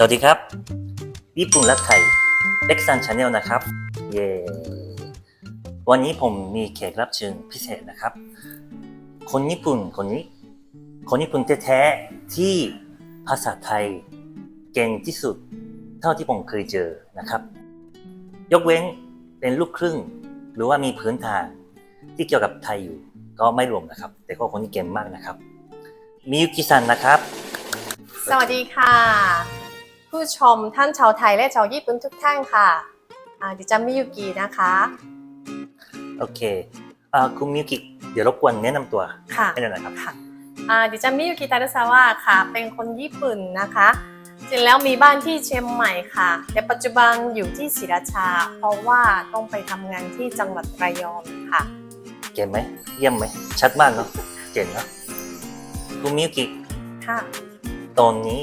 สวัสดีครับ ญี่ปุ่นและไทยเล็กซันชาแนลนะครับ เย้วันนี้ผมมีแขกรับเชิญพิเศษนะครับ คนญี่ปุ่นคนนี้ คนญี่ปุ่นแท้ๆที่ภาษาไทยเก่งที่สุด เท่าที่ผมเคยเจอนะครับ ยกเว้นเป็นลูกครึ่ง หรือว่ามีพื้นฐานที่เกี่ยวกับไทยอยู่ ก็ไม่รวมนะครับ แต่ก็คนที่เก่งมากนะครับมียุกิซันนะครับ สวัสดีค่ะ ผู้ชมท่านชาวไทยและชาวญี่ปุ่นทุกท่านค่ะอ่าดิฉันมิยุกินะคะ โอเคอ่าคุณมิยุกิเดี๋ยวรบกวนแนะนำตัวค่ะให้หน่อยนะครับค่ะอ่าดิฉันมิยุกิตารุซาวะค่ะ เป็นคนญี่ปุ่นนะคะจริงแล้วมีบ้านที่เชียงใหม่ค่ะแต่ปัจจุบันอยู่ที่ศรีราชา เพราะว่าต้องไปทำงานที่จังหวัดระยองค่ะ เก่งไหมเยี่ยมไหมชัดมากเนาะเก่งเนาะคุณมิยุกิค่ะ ตอนนี้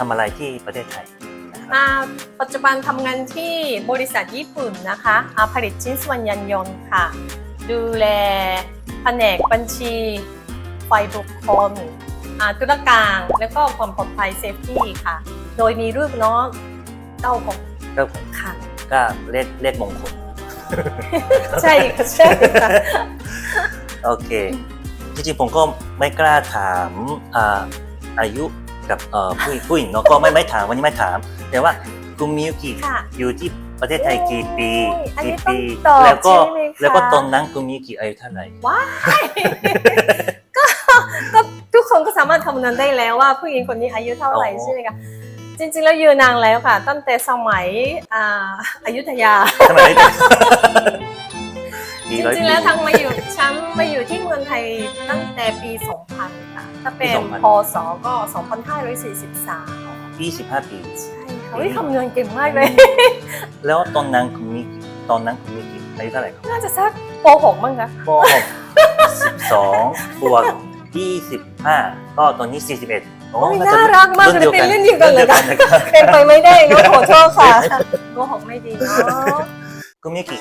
ทำอะไรที่ประเทศไทยนะครับอ่าปัจจุบันทำงานที่บริษัทญี่ปุ่นนะคะอ่าผลิตชิ้นส่วนยานยนต์ค่ะ ดูแลแผนกบัญชีไฟบุคคลอ่าธุรการแล้วก็ความปลอดภัยเซฟตี้ค่ะ โดยมีรูปน้องเก้าหกก็ค่ะ ก็เลขเลขมงคลใช่ค่ะใช่ค่ะโอเคจริงๆผมก็ไม่กล้าถามอ่าอายุ กับเอ่อผู้ผู้หญิงเนาะก็ไม่ไม่ถามวันนี้ไม่ถาม แต่ว่าคุณมิยุกิค่ะอยู่ที่ประเทศไทยกี่ปีโอ้ยอันนี้กี่ปีต้องตอบแล้วก็ใช่ไหมคะ แล้วก็ตอนนั้นคุณมิยุกิอายุเท่าไหร่ ว้าย ก็ก็ทุกคนก็สามารถคำนวณได้แล้วว่าผู้หญิงคนนี้อายุเท่าไหร่อ๋อ ใช่ไหมคะจริงๆแล้วยืนนานแล้วค่ะ ตั้งแต่สมัยอ่าอยุธยา ทำไมไม่ได้ จดีร้อยริงๆปี แล้วทั้งมาอยู่ฉันมาอยู่ที่เมืองไทยตั้งแต่ปี 2000ค่ะถ้าเป็นปี2000 พศก็ 2543ยี่สิบห้าปี ใช่ค่ะเฮ้ยคำนวณเก่งมากเลย แล้วตอนนั้นคุณมิยุกิตอนนั้นคุณมิยุกิอายุเท่าไหร่ครับน่าจะสักป .6 มั้งคะก็สิบสองบวกยี่สิบห้าก็ตอนนี้สี่สิบเอ็ดโอ้โอ้ยน่าจะน่ารักมากเลยเป็นเล่นเดียวกันเลยรุ่ค่ะนนะครับ เป็นไปไม่ได้เนอะขอโทษค่ะโกหกไม่ดีเนาะ คุณมิยุกิ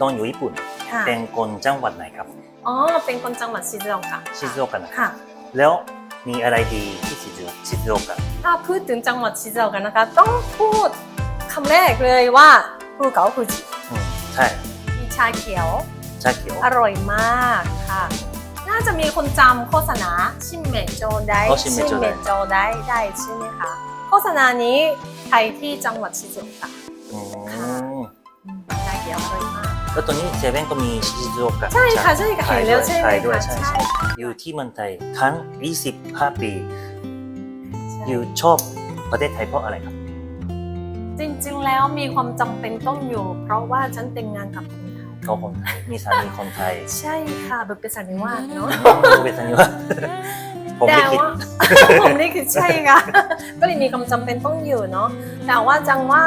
ตอนอยู่ญี่ปุ่น ค่ะ เป็นคนจังหวัดไหนครับ อ๋อ เป็นคนจังหวัดชิซูโอกะชิซูโอกะนะค่ะ แล้วมีอะไรดีที่ชิซูชิซูโอกะถ้าพูดถึงจังหวัดชิซูโอกะนะคะ ต้องพูดคำแรกเลยว่าภูเขาฟูจิอืมใช่มีชาเขียว ชาเขียวอร่อยมากค่ะ น่าจะมีคนจำโฆษณาชิมเมจโจไดอ๋อชิมเมโจไดโจไดได้ใช่ไหมคะโฆษณานี้ไทยที่จังหวัดชิซูโอกะอืมอืมชา เขียวอร่อยมาก แล้วตอนนี้เซเว่นก็มีชิซูโอกะใช่ค่ะใช่ค่ะขาเห็ยนด้แล้ววยใช่ไหมขายด้วยคะใช่ใช่ใช่อยู่ที่เมืองไทยทั้ง 25 ปีใช่อยู่ชอบประเทศไทยเพราะอะไรครับ จริงๆแล้วมีความจำเป็นต้องอยู่ เพราะว่าฉันแต่งงานกับคนไทยเขาคนไทยมีสามีคนไทยใช่ค่ะแบบเป็นสันนิวาสเนาะเป็นสัญญาผมแต่ไม่คิดว่า ผมนี่คือใช่ค่ะก็เลยมีความจำเป็นต้องอยู่เนาะแต่ว่าจังว่า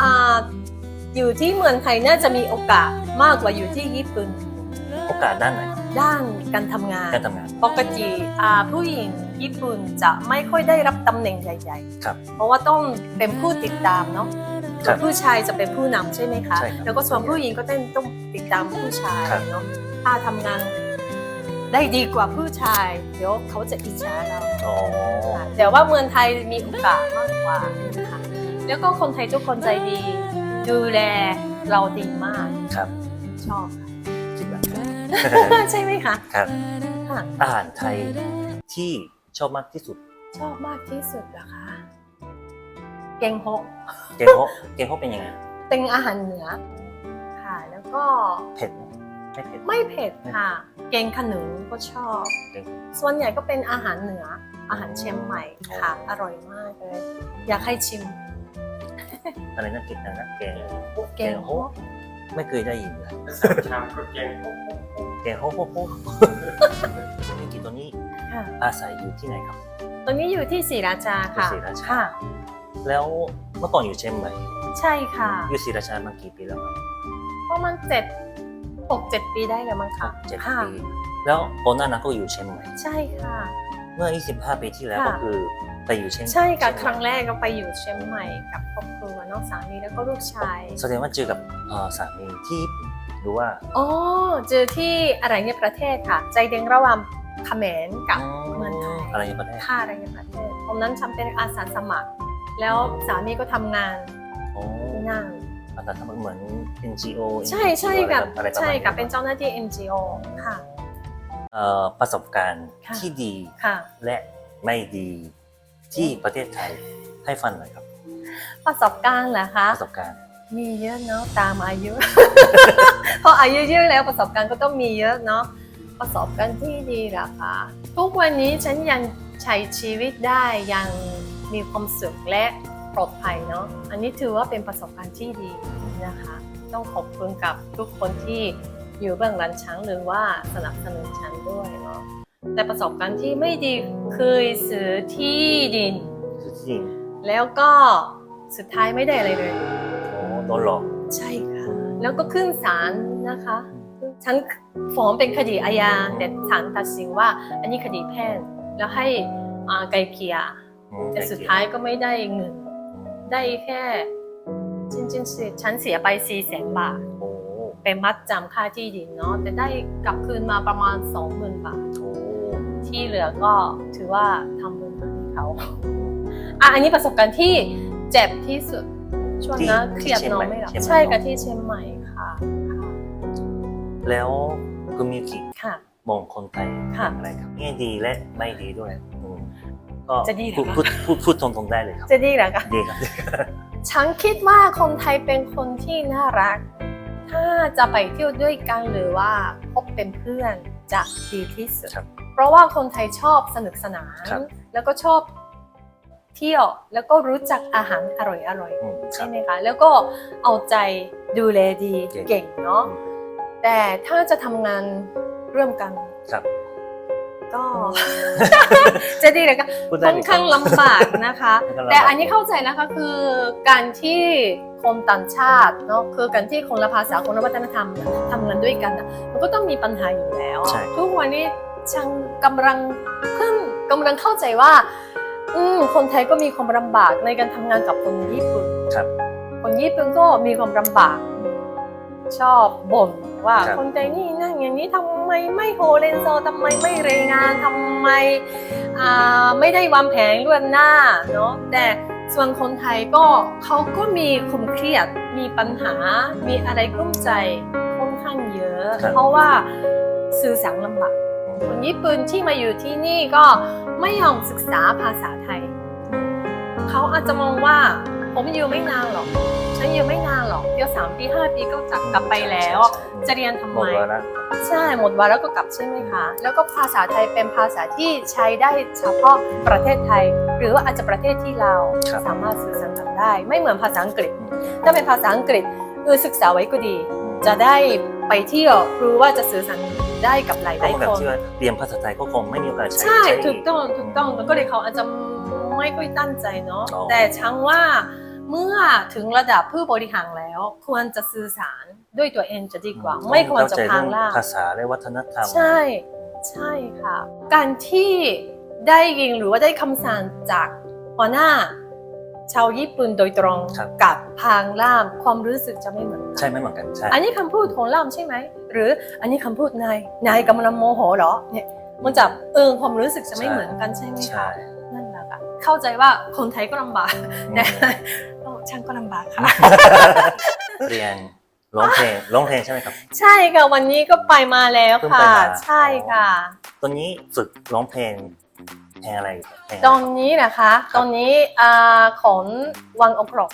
อ่า อยู่ที่เมืองไทยน่าจะมีโอกาสมากกว่าอยู่ที่ญี่ปุ่นโอกาสด้านไหนด้านการทำงาน การทำงาน ปกติอ่าผู้หญิงญี่ปุ่นจะไม่ค่อยได้รับตำแหน่งใหญ่ครับ ๆ เพราะว่าต้องเป็นผู้ติดตามเนาะครับผู้ชายจะเป็นผู้นำใช่ไหมคะ ใช่ครับแล้วก็ส่วนผู้หญิงก็ต้องต้องติดตามผู้ชายครับ เนาะถ้าทำงานได้ดีกว่าผู้ชาย เดี๋ยวเขาจะอิจฉาเรา อ๋อ แต่ว่าเมืองไทยมีโอกาสมากกว่านะคะแล้วก็คนไทยทุกคนใจดี ดูแลเราดีมากครับ ชอบคิดแบบใช่ไหมคะครับค่ะอาหารไทยที่ชอบมากที่สุด ชอบมากที่สุดเหรอคะแกงฮกเกงโฮะเกงโฮะเป็นยังไงเป็นอาหารเหนือค่ะ แล้วก็เผ็ดไหมไม่เผ็ดไม่เผ็ดค่ะแกงขนุนก็ชอบเกงส่วนใหญ่ก็เป็นอาหารเหนืออาหารเชียงใหม่ค่ะ อร่อยมากเลย อยากให้ชิม อะไรนั่นกินอะไรนะแกงแกงฮกไม่เคยได้ยินเลยสามชามก็แกงแกงโฮะโฮะโฮะมิกิตัวนี้ค่ะ อาศัยอยู่ที่ไหนครับ ตอนนี้อยู่ที่ศรีราชาค่ะอยู่ศรีราชาค่ะแล้วเมื่อก่อนอยู่เชียงใหม่ใช่ค่ะอยู่ศรีราชามากี่ปีแล้วครับประมาณเจ็ดหกเจ็ดปีได้แล้วมั้งค่ะเจ็ดค่ะปีแล้วก่อนหน้านั้นก็อยู่เชียงใหม่ใช่ค่ะ เมื่อ 25 ปีที่แล้วค่ะก็คือ ไปอยู่เชียงใช่ค่ะเชียครั้งแรกก็ไปอยู่เชียงใหม่กับครอบครัวน้องสามีแล้วก็ลูกชาย แสดงว่าเจอกับเอ่อสามีที่ญี่ปุ่นหรือว่าอ๋อเจอที่อะไรในประเทศค่ะ ใจเด้งระหว่างเขมรกับเมืองไทยอะไรประเทศค่าอะไรในประเทศตรงนั้นฉันเป็นอาสาสมัคร แล้วสามีก็ทำงานโอ้ที่นั่นอาจจะทำเหมือน NGO ใช่ใช่กับอะไรประมาณใช่กับนี้เป็นเจ้าหน้าที่ NGO ค่ะเอ่อประสบการณ์ค่ะที่ดีค่ะและไม่ดี ที่ประเทศไทยให้ฟังหน่อยครับ ประสบการณ์เหรอคะ ประสบการณ์ มีเยอะเนาะตามอายุ พออายุเยอะแล้วประสบการณ์ก็ต้องมีเยอะเนาะประสบการณ์ที่ดีเหรอคะทุกวันนี้ฉันยังใช้ชีวิตได้ยังมีความสุขและปลอดภัยเนาะอันนี้ถือว่าเป็นประสบการณ์ที่ดีนะคะ ต้องขอบคุณกับทุกคนที่อยู่เบื้องหลังฉันหรือว่าสนับสนุนฉันด้วยเนาะ แต่ประสบการณ์ที่ไม่ดีเคยซื้อที่ดินคือที่จริงแล้วก็สุดท้ายไม่ได้อะไรเลย โอ้โดนหลอกใช่ค่ะ แล้วก็ขึ้นศาลนะคะ ฉันฟ้องเป็นคดีอาญาแต่ศาลตัดสินว่า อันนี้คดีแพ่งแล้วให้อ่าไกลเกลี่ยอืมแต่สุดท้ายก็ไม่ได้เงิน ได้แค่จริงๆฉันเสียไป4ี่แสนบาทโอ้เป็นมัดจำค่าที่ดินเนาะแต่ได้กลับคืนมาประมาณ20,000บาทโอ้ ที่เหลือก็ถือว่าทำบุญมาให้เขาอะอันนี้ประสบการณ์ที่เจ็บที่สุดช่วงนั้นเครียดนอนไม่หลับใช่กับที่เชียงใหม่ค่ะค่ะแล้วคุณมิวกิค่ะมองคนไทยค่ะอะไรครับแง่ดีและไม่ดีด้วยอืมก็จะดีเหรอพูดคะพูดพูดพูดตรงๆได้เลยครับ จะดีเหรอคะดีครับฉันคิดว่าคนไทยเป็นคนที่น่ารัก ถ้าจะไปเที่ยวด้วยกันหรือว่าพบเป็นเพื่อนจะดีที่สุดครับ เพราะว่าคนไทยชอบสนุกสนานครับแล้วก็ชอบเที่ยวแล้วก็รู้จักอาหารอร่อยๆอืมคใช่รับไหมคะแล้วก็เอาใจดูแลดีเก่งเก่งเนาะแต่ถ้าจะทำงานร่วมกันครับ ก็จะดีเลยก็พูดได้ค่อนเลยครัข้างบลำบากนะคะค่อนข้างลำบากแต่อันนี้เข้าใจนะคะคือการที่คนต่างชาติเนาะคือการที่คนละภาษาคนละวัฒนธรรมน่ะทำงานด้วยกันน่ะมันก็ต้องมีปัญหาอยู่แล้วใช่ทุกวันนี้ ฉันกำลังเพิ่งกำลังเข้าใจว่า อืมคนไทยก็มีความลำบากในการทำงานกับคนญี่ปุ่นครับ คนญี่ปุ่นก็มีความลำบาก ชอบบ่นว่าครับ คนไทยนี่นั่งอย่างนี้ทำไมไม่โฮเลนโซทำไมไม่รายงานทำไมอ่าไม่ได้วางแผนล่วงหน้าเนาะแต่ส่วนคนไทยก็เขาก็มีความเครียดมีปัญหา มีอะไรกลุ้มใจค่อนข้างเยอะ ครับ เพราะว่าสื่อสารลำบาก คนญี่ปุ่นที่มาอยู่ที่นี่ก็ไม่ยอมศึกษาภาษาไทย เขาอาจจะมองว่าผมอยู่ไม่นานหรอก ฉันอยู่ไม่นานหรอก เดี๋ยวสามปีห้าปีก็จะกลับไปแล้วใช่ใช่จะเรียนทำหมไมดแล้วนะใช่ หมดวาระก็กลับใช่ไหมคะ แล้วก็ภาษาไทยเป็นภาษาที่ใช้ได้เฉพาะประเทศไทย หรือว่าอาจจะประเทศที่เราครับ สามารถสื่อสารกันได้ ไม่เหมือนภาษาอังกฤษอืมถ้าเป็นภาษาอังกฤษเออศึกษาไว้ก็ดี จะได้ไปเที่ยวรู้ว่าจะสื่อสาร ได้กับหลายหก็ลายแบบคนที่ว่าเรียนภาษาไทยก็คงไม่มีโอกาสใช้ใช่ใช้ ถูกต้องถูกต้องแล้วก็เลยเขาอาจจะไม่ค่อยตั้งใจเนาะอ๋อ แต่ช่างว่าเมื่อถึงระดับผู้บริหารแล้ว ควรจะสื่อสารด้วยตัวเองจะดีกว่า ไม่ควรจะเข้ใจพางเรื่องล่าง ภาษาและวัฒนธรรม ใช่ใช่ค่ะ การที่ได้ยินหรือว่าได้คำสั่งจากหัวหน้า ชาวญี่ปุ่นโดยตรงครับ กับพางล่ามความรู้สึกจะไม่เหมือนกันใช่ไหมเหมือนกันใช่ อันนี้คำพูดของล่ามใช่ไหม หรืออันนี้คำพูดนายนายกำลังโมโหเหรอเนี่ยมันจะเออความรู้สึกจะไม่ใช่ เหมือนกันใช่ไหมใช่คะนั่นแหละค่ะเข้าใจว่าคนไทยก็ลำบากอืมแต่โอ้ช่างก็ลำบากค่ะ เรียนร้องเพลงร้องเพลงใช่ไหมครับ ใช่ค่ะวันนี้ก็ไปมาแล้วเพิ่งไปค่ะ มา ใช่ค่ะ ตอนนี้ฝึกร้องเพลง เพลงอะไรเพลงตอนนี้นะคะ ตอนนี้อ่าของวังอกรก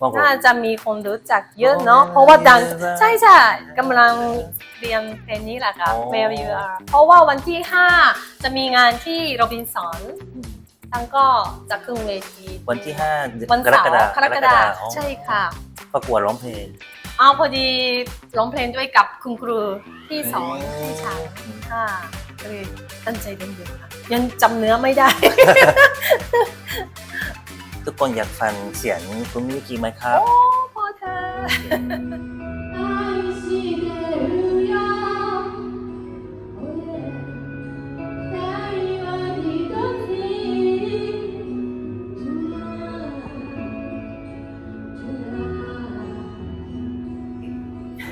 ว่างผม น่าจะมีคนรู้จักเยอะเนาะอ๋อเพราะว่าดังเยอะมากใช่ใช่กำลังเรียนเพลงนี้แหละค่ะ อ๋อ Where You Are เพราะว่าวันที่ 5 จะมีงานที่โรบินสันทั้งก็จะขึ้นเวทีวันที่ห้าวันกรเสากฎาร์คกมรกฎาคอ๋อมใช่ค่ะ ประกวดร้องเพลงอ้าวพอดีร้องเพลงด้วยกับคุณครูที่สอนอืม ที่ชายค่ะ ก็เลยตั้งใจเรียนอยู่ค่ะ ยังจำเนื้อไม่ได้ ทุกคนอยากฟังเสียงคุณมิยุกิไหมครับ โอ้พอเธอ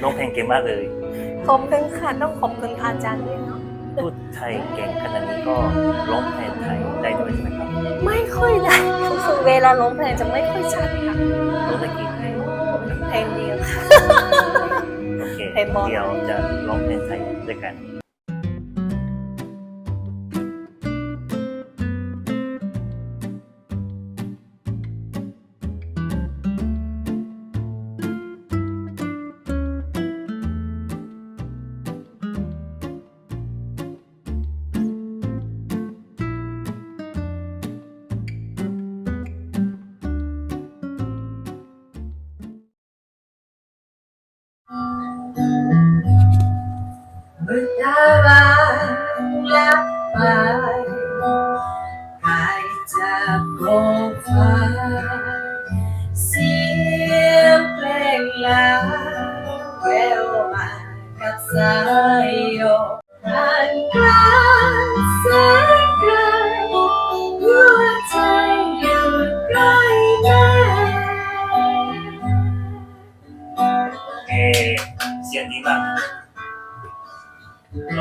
น้องเพลงเก่งมากเลย ขอบคุณค่ะ ต้องขอบคุณค่ะอาจารย์ด้วยเนาะ ไทยเก่งขนาดนี้ก็ร้องเพลงไทยได้ด้วยใช่ไหมครับไม่ค่อยได้คือเวลาร้องเพลงจะไม่ค่อยชัดค่ะรู้ได้กี่เพลงเพลงเดียวค่ะโอเคเพลงบอลเดี๋ยวจะร้องเพลงไทยด้วยกัน Britaba la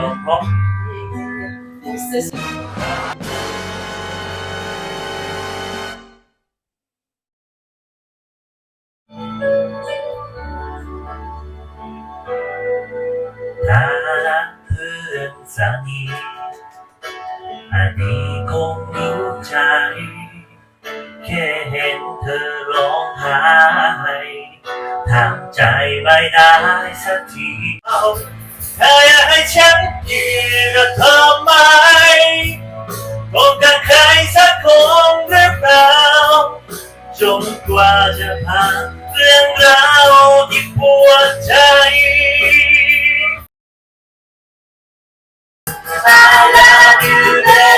ร้องเพราะถ้ารักเพื่อนสนิทอันนี้คงรู้ใจ แค่เห็นเธอร้องไห้ทำใจไม่ได้สักที เอาเธออยากให้ฉันยืนกับเธอไหมคบกับใครสักคนหรือเปล่าจนกว่าจะผ่านเรื่องราวที่ปวดใจ I love you, baby.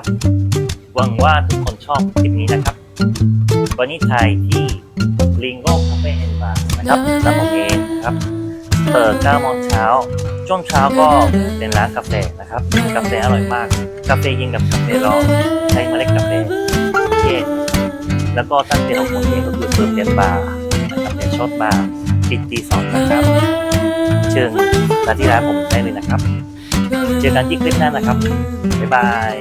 นยังไงบ้างครับ หวังว่าทุกคนชอบคลิปนี้นะครับ วันนี้ถ่ายที่ Lingo Cafe and Bar นะครับร้านผมเองนะครับ เปิด9โมงเช้า ช่วงเช้าก็เป็นร้านกาแฟนะครับ กาแฟอร่อยมาก กาแฟเย็นกับกาแฟร้อนใช้เมล็ดกาแฟเย็นแล้วก็ถ้าเป็นของผมเองก็คือเปิดเป็นบาร์นะครับเป็นช็อตบาร์ปิดตีสองนะครับเชิญมาที่ร้านผมได้เลยนะครับ เจอกันที่คลิปหน้านะครับ บ๊ายบาย